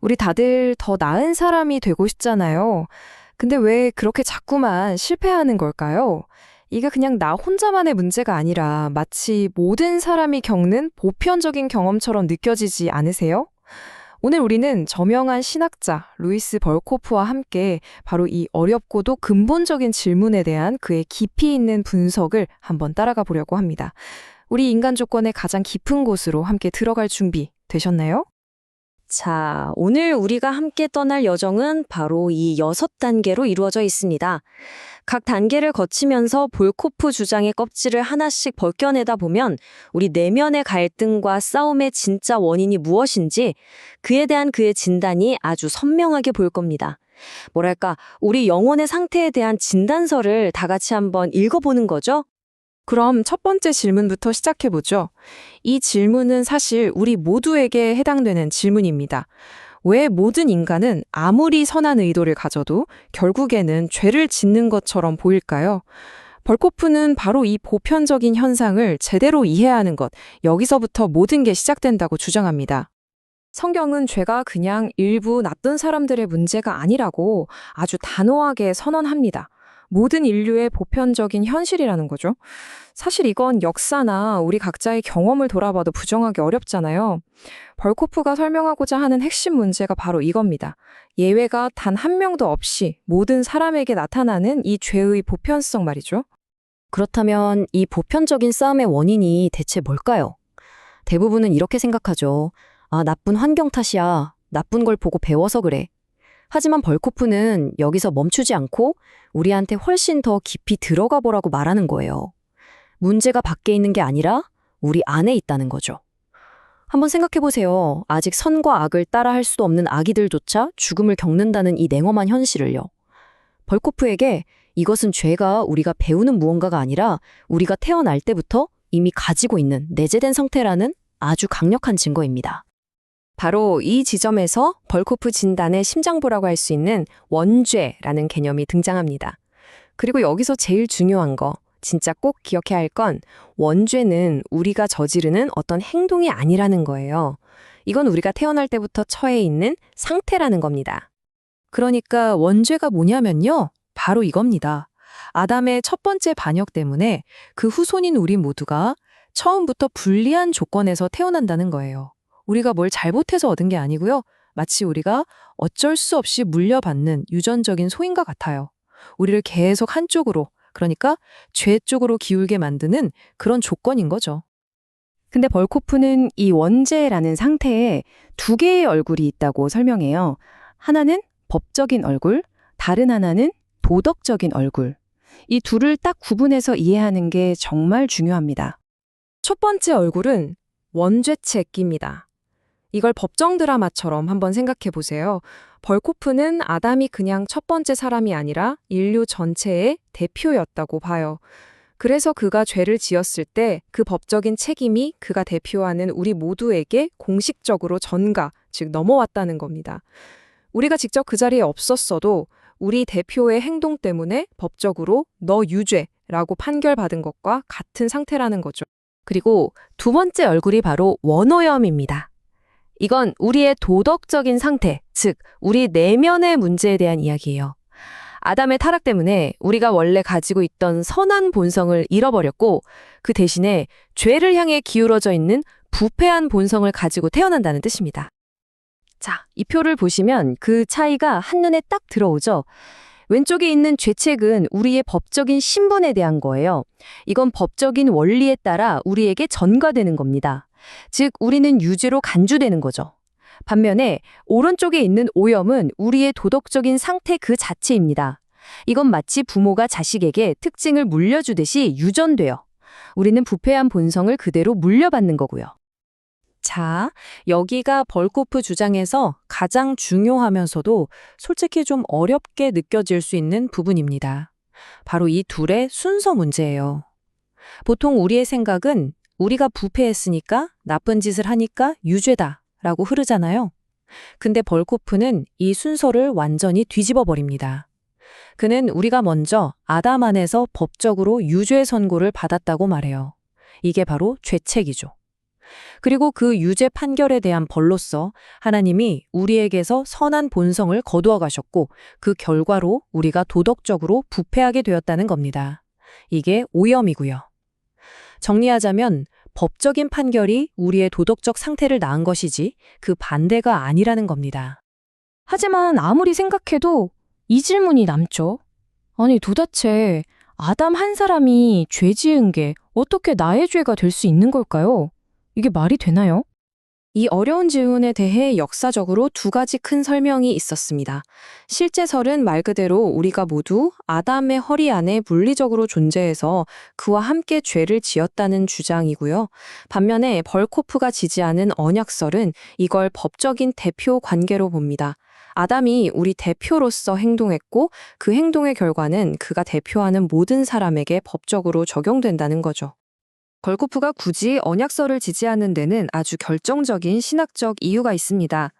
우리 다들 더 나은 사람이 되고 싶잖아요. 근데 왜 그렇게 자꾸만 실패하는 걸까요? 이게 그냥 나 혼자만의 문제가 아니라 마치 모든 사람이 겪는 보편적인 경험처럼 느껴지지 않으세요? 오늘 우리는 저명한 신학자 루이스 벌코프와 함께 바로 이 어렵고도 근본적인 질문에 대한 그의 깊이 있는 분석을 한번 따라가 보려고 합니다. 우리 인간 조건의 가장 깊은 곳으로 함께 들어갈 준비 되셨나요? 자, 오늘 우리가 함께 떠날 여정은 바로 이 여섯 단계로 이루어져 있습니다. 각 단계를 거치면서 볼코프 주장의 껍질을 하나씩 벗겨내다 보면 우리 내면의 갈등과 싸움의 진짜 원인이 무엇인지 그에 대한 그의 진단이 아주 선명하게 보일 겁니다. 뭐랄까, 우리 영혼의 상태에 대한 진단서를 다 같이 한번 읽어보는 거죠? 그럼 첫 번째 질문부터 시작해 보죠. 이 질문은 사실 우리 모두에게 해당되는 질문입니다. 왜 모든 인간은 아무리 선한 의도를 가져도 결국에는 죄를 짓는 것처럼 보일까요? 벌코프는 바로 이 보편적인 현상을 제대로 이해하는 것, 여기서부터 모든 게 시작된다고 주장합니다. 성경은 죄가 그냥 일부 나쁜 사람들의 문제가 아니라고 아주 단호하게 선언합니다. 모든 인류의 보편적인 현실이라는 거죠. 사실 이건 역사나 우리 각자의 경험을 돌아봐도 부정하기 어렵잖아요. 벌코프가 설명하고자 하는 핵심 문제가 바로 이겁니다. 예외가 단 한 명도 없이 모든 사람에게 나타나는 이 죄의 보편성 말이죠. 그렇다면 이 보편적인 싸움의 원인이 대체 뭘까요? 대부분은 이렇게 생각하죠. 아, 나쁜 환경 탓이야. 나쁜 걸 보고 배워서 그래. 하지만 벌코프는 여기서 멈추지 않고 우리한테 훨씬 더 깊이 들어가 보라고 말하는 거예요. 문제가 밖에 있는 게 아니라 우리 안에 있다는 거죠. 한번 생각해 보세요. 아직 선과 악을 따라 할 수도 없는 아기들조차 죽음을 겪는다는 이 냉엄한 현실을요. 벌코프에게 이것은 죄가 우리가 배우는 무언가가 아니라 우리가 태어날 때부터 이미 가지고 있는 내재된 상태라는 아주 강력한 증거입니다. 바로 이 지점에서 벌코프 진단의 심장부라고 할 수 있는 원죄라는 개념이 등장합니다. 그리고 여기서 제일 중요한 거, 진짜 꼭 기억해야 할 건 원죄는 우리가 저지르는 어떤 행동이 아니라는 거예요. 이건 우리가 태어날 때부터 처해 있는 상태라는 겁니다. 그러니까 원죄가 뭐냐면요. 바로 이겁니다. 아담의 첫 번째 반역 때문에 그 후손인 우리 모두가 처음부터 불리한 조건에서 태어난다는 거예요. 우리가 뭘 잘못해서 얻은 게 아니고요. 마치 우리가 어쩔 수 없이 물려받는 유전적인 소인과 같아요. 우리를 계속 한쪽으로, 그러니까 죄 쪽으로 기울게 만드는 그런 조건인 거죠. 근데 벌코프는 이 원죄라는 상태에 두 개의 얼굴이 있다고 설명해요. 하나는 법적인 얼굴, 다른 하나는 도덕적인 얼굴. 이 둘을 딱 구분해서 이해하는 게 정말 중요합니다. 첫 번째 얼굴은 원죄책입니다. 이걸 법정 드라마처럼 한번 생각해 보세요. 벌코프는 아담이 그냥 첫 번째 사람이 아니라 인류 전체의 대표였다고 봐요. 그래서 그가 죄를 지었을 때 그 법적인 책임이 그가 대표하는 우리 모두에게 공식적으로 전가, 즉 넘어왔다는 겁니다. 우리가 직접 그 자리에 없었어도 우리 대표의 행동 때문에 법적으로 너 유죄라고 판결받은 것과 같은 상태라는 거죠. 그리고 두 번째 얼굴이 바로 원오염입니다. 이건 우리의 도덕적인 상태, 즉 우리 내면의 문제에 대한 이야기예요. 아담의 타락 때문에 우리가 원래 가지고 있던 선한 본성을 잃어버렸고 그 대신에 죄를 향해 기울어져 있는 부패한 본성을 가지고 태어난다는 뜻입니다. 자, 이 표를 보시면 그 차이가 한눈에 딱 들어오죠. 왼쪽에 있는 죄책은 우리의 법적인 신분에 대한 거예요. 이건 법적인 원리에 따라 우리에게 전가되는 겁니다. 즉, 우리는 유죄로 간주되는 거죠. 반면에 오른쪽에 있는 오염은 우리의 도덕적인 상태 그 자체입니다. 이건 마치 부모가 자식에게 특징을 물려주듯이 유전돼요. 우리는 부패한 본성을 그대로 물려받는 거고요. 자, 여기가 벌코프 주장에서 가장 중요하면서도 솔직히 좀 어렵게 느껴질 수 있는 부분입니다. 바로 이 둘의 순서 문제예요. 보통 우리의 생각은 우리가 부패했으니까 나쁜 짓을 하니까 유죄다 라고 흐르잖아요. 근데 벌코프는 이 순서를 완전히 뒤집어 버립니다. 그는 우리가 먼저 아담 안에서 법적으로 유죄 선고를 받았다고 말해요. 이게 바로 죄책이죠. 그리고 그 유죄 판결에 대한 벌로서 하나님이 우리에게서 선한 본성을 거두어 가셨고 그 결과로 우리가 도덕적으로 부패하게 되었다는 겁니다. 이게 오염이고요. 정리하자면 법적인 판결이 우리의 도덕적 상태를 낳은 것이지 그 반대가 아니라는 겁니다. 하지만 아무리 생각해도 이 질문이 남죠. 아니 도대체 아담 한 사람이 죄 지은 게 어떻게 나의 죄가 될 수 있는 걸까요? 이게 말이 되나요? 이 어려운 질문에 대해 역사적으로 두 가지 큰 설명이 있었습니다. 실제설은 말 그대로 우리가 모두 아담의 허리 안에 물리적으로 존재해서 그와 함께 죄를 지었다는 주장이고요. 반면에 벌코프가 지지하는 언약설은 이걸 법적인 대표 관계로 봅니다. 아담이 우리 대표로서 행동했고 그 행동의 결과는 그가 대표하는 모든 사람에게 법적으로 적용된다는 거죠. 걸코프가 굳이 언약설을 지지하는 데는 아주 결정적인 신학적 이유가 있습니다.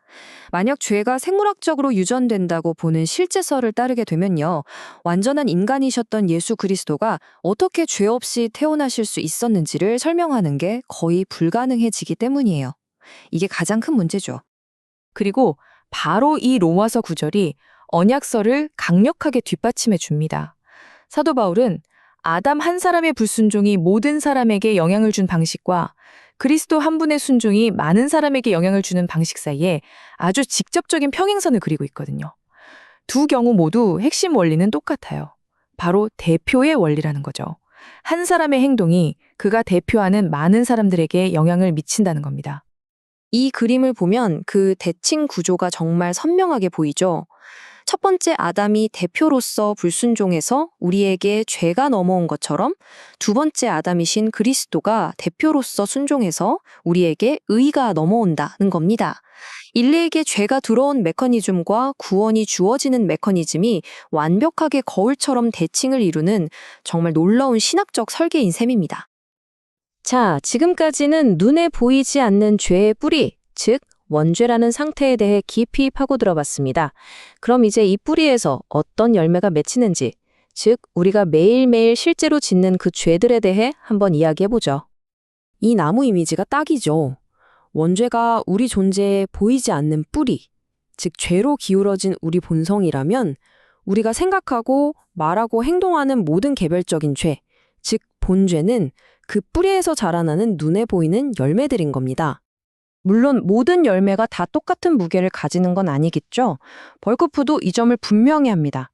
만약 죄가 생물학적으로 유전된다고 보는 실제설을 따르게 되면요. 완전한 인간이셨던 예수 그리스도가 어떻게 죄 없이 태어나실 수 있었는지를 설명하는 게 거의 불가능해지기 때문이에요. 이게 가장 큰 문제죠. 그리고 바로 이 로마서 구절이 언약설을 강력하게 뒷받침해 줍니다. 사도 바울은 아담 한 사람의 불순종이 모든 사람에게 영향을 준 방식과 그리스도 한 분의 순종이 많은 사람에게 영향을 주는 방식 사이에 아주 직접적인 평행선을 그리고 있거든요. 두 경우 모두 핵심 원리는 똑같아요. 바로 대표의 원리라는 거죠. 한 사람의 행동이 그가 대표하는 많은 사람들에게 영향을 미친다는 겁니다. 이 그림을 보면 그 대칭 구조가 정말 선명하게 보이죠. 첫 번째 아담이 대표로서 불순종해서 우리에게 죄가 넘어온 것처럼 두 번째 아담이신 그리스도가 대표로서 순종해서 우리에게 의가 넘어온다는 겁니다. 인류에게 죄가 들어온 메커니즘과 구원이 주어지는 메커니즘이 완벽하게 거울처럼 대칭을 이루는 정말 놀라운 신학적 설계인 셈입니다. 자, 지금까지는 눈에 보이지 않는 죄의 뿌리, 즉 원죄라는 상태에 대해 깊이 파고들어 봤습니다. 그럼 이제 이 뿌리에서 어떤 열매가 맺히는지, 즉 우리가 매일매일 실제로 짓는 그 죄들에 대해 한번 이야기해 보죠. 이 나무 이미지가 딱이죠. 원죄가 우리 존재에 보이지 않는 뿌리, 즉 죄로 기울어진 우리 본성이라면 우리가 생각하고 말하고 행동하는 모든 개별적인 죄, 즉 본죄는 그 뿌리에서 자라나는 눈에 보이는 열매들인 겁니다. 물론 모든 열매가 다 똑같은 무게를 가지는 건 아니겠죠. 벌크프도 이 점을 분명히 합니다.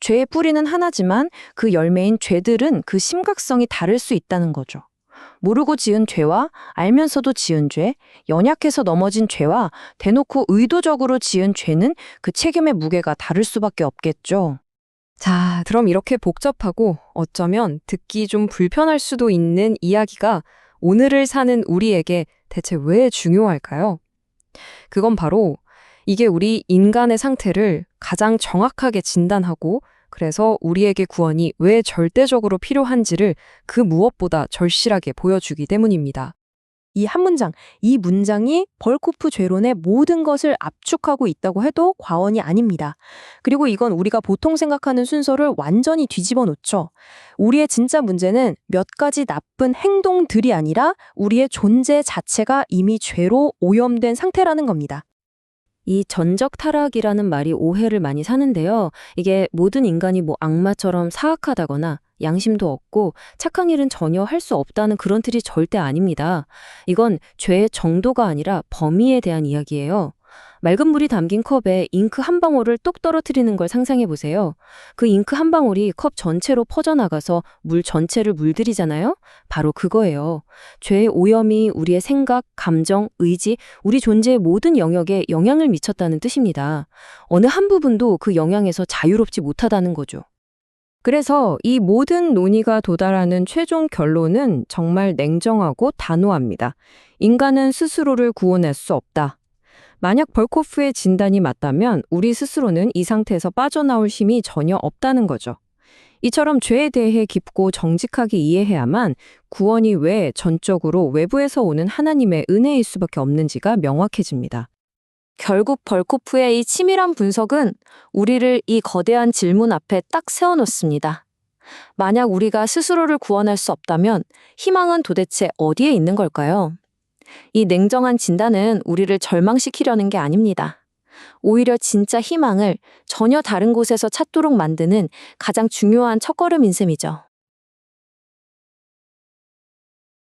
죄의 뿌리는 하나지만 그 열매인 죄들은 그 심각성이 다를 수 있다는 거죠. 모르고 지은 죄와 알면서도 지은 죄, 연약해서 넘어진 죄와 대놓고 의도적으로 지은 죄는 그 책임의 무게가 다를 수밖에 없겠죠. 자, 그럼 이렇게 복잡하고 어쩌면 듣기 좀 불편할 수도 있는 이야기가 오늘을 사는 우리에게 대체 왜 중요할까요? 그건 바로 이게 우리 인간의 상태를 가장 정확하게 진단하고 그래서 우리에게 구원이 왜 절대적으로 필요한지를 그 무엇보다 절실하게 보여주기 때문입니다. 이 한 문장, 이 문장이 벌코프 죄론의 모든 것을 압축하고 있다고 해도 과언이 아닙니다. 그리고 이건 우리가 보통 생각하는 순서를 완전히 뒤집어 놓죠. 우리의 진짜 문제는 몇 가지 나쁜 행동들이 아니라 우리의 존재 자체가 이미 죄로 오염된 상태라는 겁니다. 이 전적 타락이라는 말이 오해를 많이 사는데요. 이게 모든 인간이 뭐 악마처럼 사악하다거나 양심도 없고 착한 일은 전혀 할 수 없다는 그런 틀이 절대 아닙니다. 이건 죄의 정도가 아니라 범위에 대한 이야기예요. 맑은 물이 담긴 컵에 잉크 한 방울을 똑 떨어뜨리는 걸 상상해 보세요. 그 잉크 한 방울이 컵 전체로 퍼져나가서 물 전체를 물들이잖아요? 바로 그거예요. 죄의 오염이 우리의 생각, 감정, 의지, 우리 존재의 모든 영역에 영향을 미쳤다는 뜻입니다. 어느 한 부분도 그 영향에서 자유롭지 못하다는 거죠. 그래서 이 모든 논의가 도달하는 최종 결론은 정말 냉정하고 단호합니다. 인간은 스스로를 구원할 수 없다. 만약 벌코프의 진단이 맞다면 우리 스스로는 이 상태에서 빠져나올 힘이 전혀 없다는 거죠. 이처럼 죄에 대해 깊고 정직하게 이해해야만 구원이 왜 전적으로 외부에서 오는 하나님의 은혜일 수밖에 없는지가 명확해집니다. 결국 벌코프의 이 치밀한 분석은 우리를 이 거대한 질문 앞에 딱 세워놓습니다. 만약 우리가 스스로를 구원할 수 없다면 희망은 도대체 어디에 있는 걸까요? 이 냉정한 진단은 우리를 절망시키려는 게 아닙니다. 오히려 진짜 희망을 전혀 다른 곳에서 찾도록 만드는 가장 중요한 첫걸음인 셈이죠.